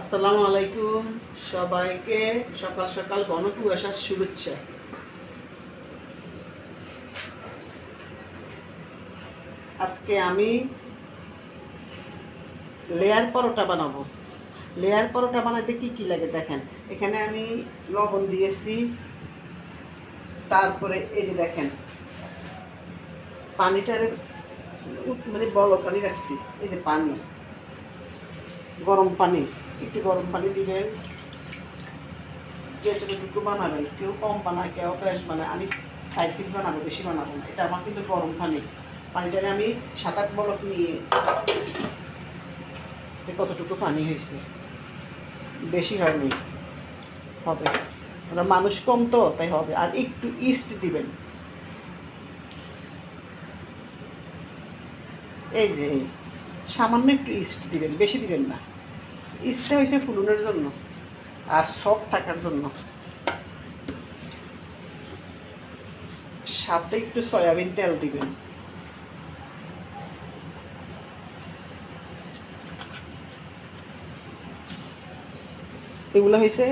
আসসালামু আলাইকুম। সবাইকে সকাল সকাল ঘন কুয়াশার শুভেচ্ছা। আজকে আমি লেয়ার পরোটা বানাবো। লেয়ার পরোটা বানাতে কি কি লাগে দেখেন। এখানে আমি লবণ দিয়েছি। তারপরে এই যে দেখেন, পানিটার মানে বলক পানি রাখছি। এই যে পানি, গরম পানি। একটু গরম পানি দিবেন। যে যতটুকু বানাবেন, কেউ কম বানায়, কেউ বেশ বানায়। আমি সাইড পিস বানাবো, বেশি বানাবো না। এটা আমার কিন্তু গরম পানি। পানিটারে আমি সাত আট বলক নিয়ে সে কতটুকু পানি হয়েছে? বেশি হয়নি। হবে। মানুষ কম তো, তাই হবে। আর একটু ইস্ট দিবেন। এই যে, সামান্য একটু ইস্ট দিবেন, বেশি দিবেন না। ইস্টটা হয়েছে ফুলুনের জন্য। আর সফট থাকার জন্য। সাথে একটু সয়াবিন তেল দিবেন। এগুলো হয়েছে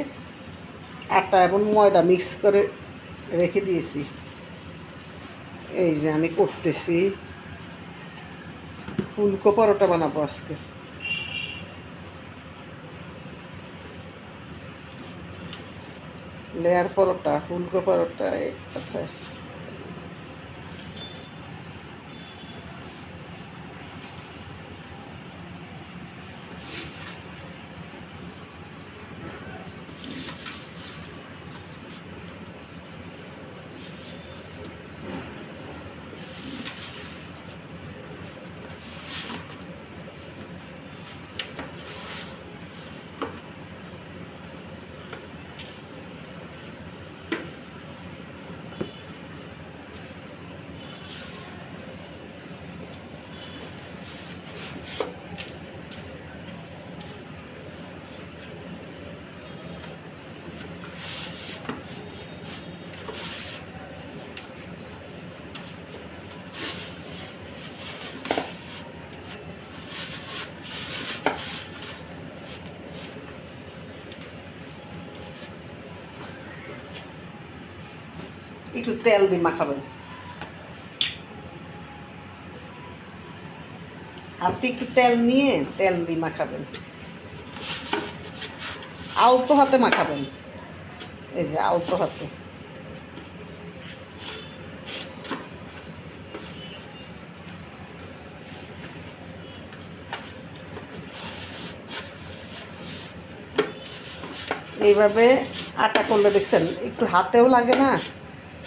আটা এবং ময়দা মিক্স করে রেখে দিয়েছি। এই যে আমি করতেছি। ফুলকো পরোটা বানাবো আজকে। লেয়ার পরোটা ফুলকো পরোটা এক কথায়। একটু তেল দিয়ে মাখাবেন। হাতে একটু তেল নিয়ে তেল দিয়ে মাখাবেন। আলতো হাতে মাখাবেন। এই যে আলতো হাতে। এইভাবে আটা করলে দেখছেন, একটু হাতেও লাগে না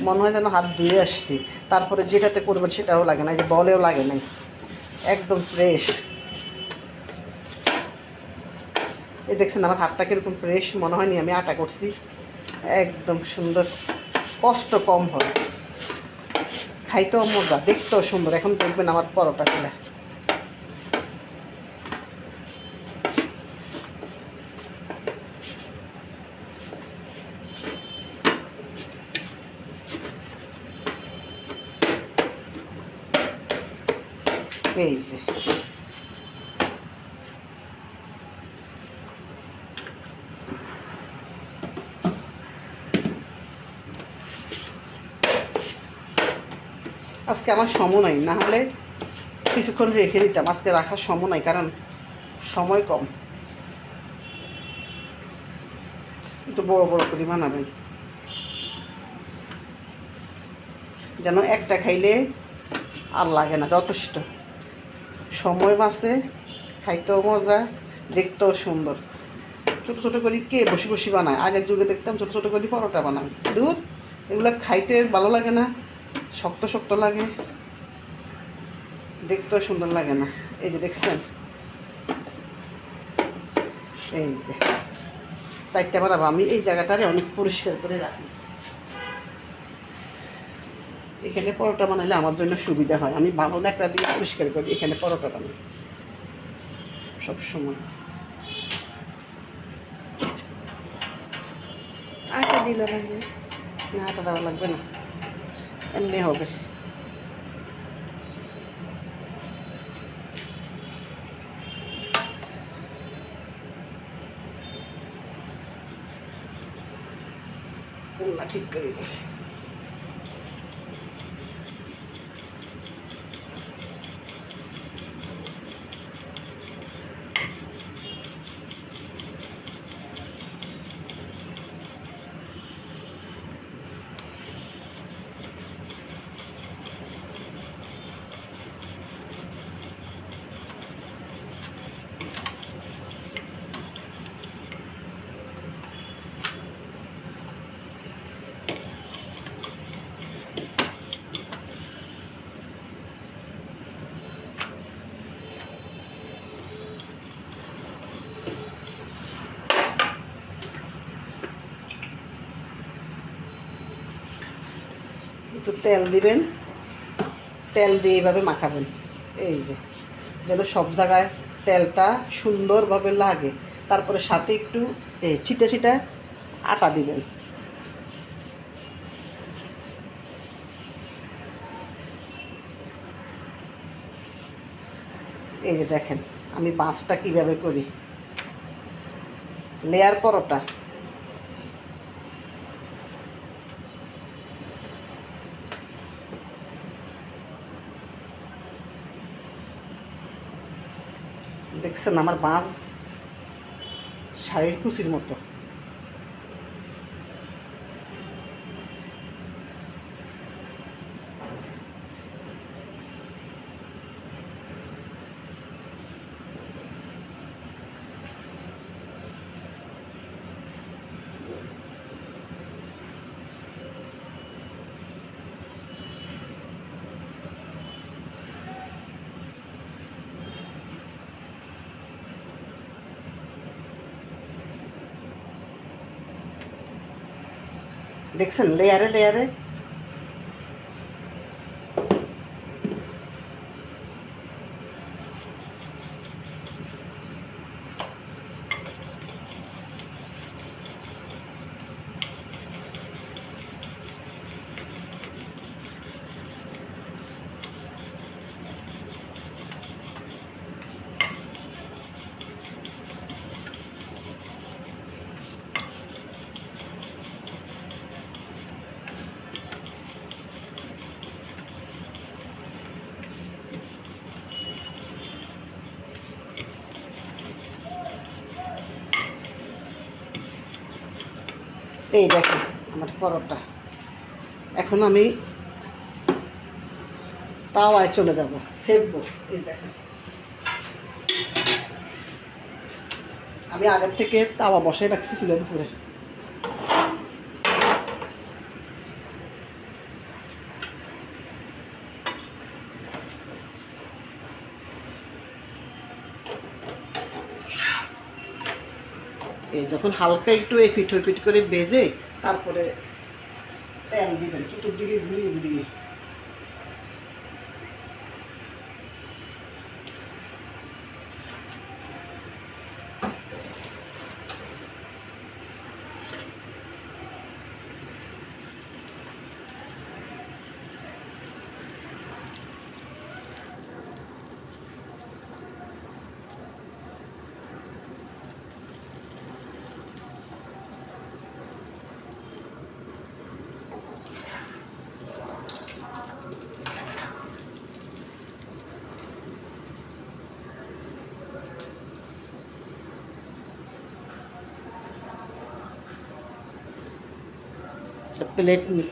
মনে হয় যেন হাত ধুয়ে আসছি। তারপরে যেটাতে করবেন সেটাও লাগে না যে বলেও লাগে নাই। একদম ফ্রেশ এই দেখছেন আমার হাতটা কীরকম ফ্রেশ মনে হয়নি আমি আটা করছি। একদম সুন্দর, কষ্ট কম হয়। খাইতেও মজা, দেখতেও সুন্দর। এখন দেখবেন আমার পরোটা খেলা। যে আজকে আমার সময় নাই, না হলে কিছুক্ষণ রেখে দিতাম। আজকে রাখার সময় নাই, কারণ সময় কম। একটু বড় বড় করে বানাবেন। যেন একটা খাইলে আর লাগে না, যথেষ্ট। সময় বাঁচে, খাইতেও মজা, দেখতেও সুন্দর। ছোটো ছোটো করে কে বসে বসে বানায়? আগের যুগে দেখতাম ছোটো ছোটো করে পরোটা বানায়। দূর, এগুলো খাইতে ভালো লাগে না, শক্ত শক্ত লাগে, দেখতেও সুন্দর লাগে না। এই যে দেখছেন? এই যে চারটা বানাবো। আমি এই জায়গাটারে অনেক পরিষ্কার করে রাখি। এখানে পরোটা বানালে আমার জন্য সুবিধা হয়। আমি ভালো একটা দিয়ে পরিষ্কার করি এখানে পরোটা বানাই। সবসময়। আটা দিল লাগবে না আটা দেওয়া লাগবে না। এমনি হবে। ঠিক করে বসে একটু তেল দিবেন। তেল দিয়ে এইভাবে মাখাবেন। এই যে, যেন সব জায়গায় তেলটা সুন্দরভাবে লাগে। তারপরে সাথে একটু ছিটা ছিটা আটা দিবেন। এই যে দেখেন, আমি মাছটা কীভাবে করি। লেয়ার পরোটা। দেখছেন আমার বাঁশ শাড়ির কুচির মতো। দেখছেন লেয়ারে লেয়ারে এই দেখেন আমার পরোটা। এখন আমি তাওয়ায় চলে যাব সেকব এই দেখেন। আমি আগের থেকে তাওয়া বসাই রাখছি চুলের উপরে। এই যখন হালকা একটু এই পিঠ পিঠ করে বেজে, তারপরে তেল দিবেন, চতুর্দিকে ঘুরিয়ে ঘুরিয়ে। the platelet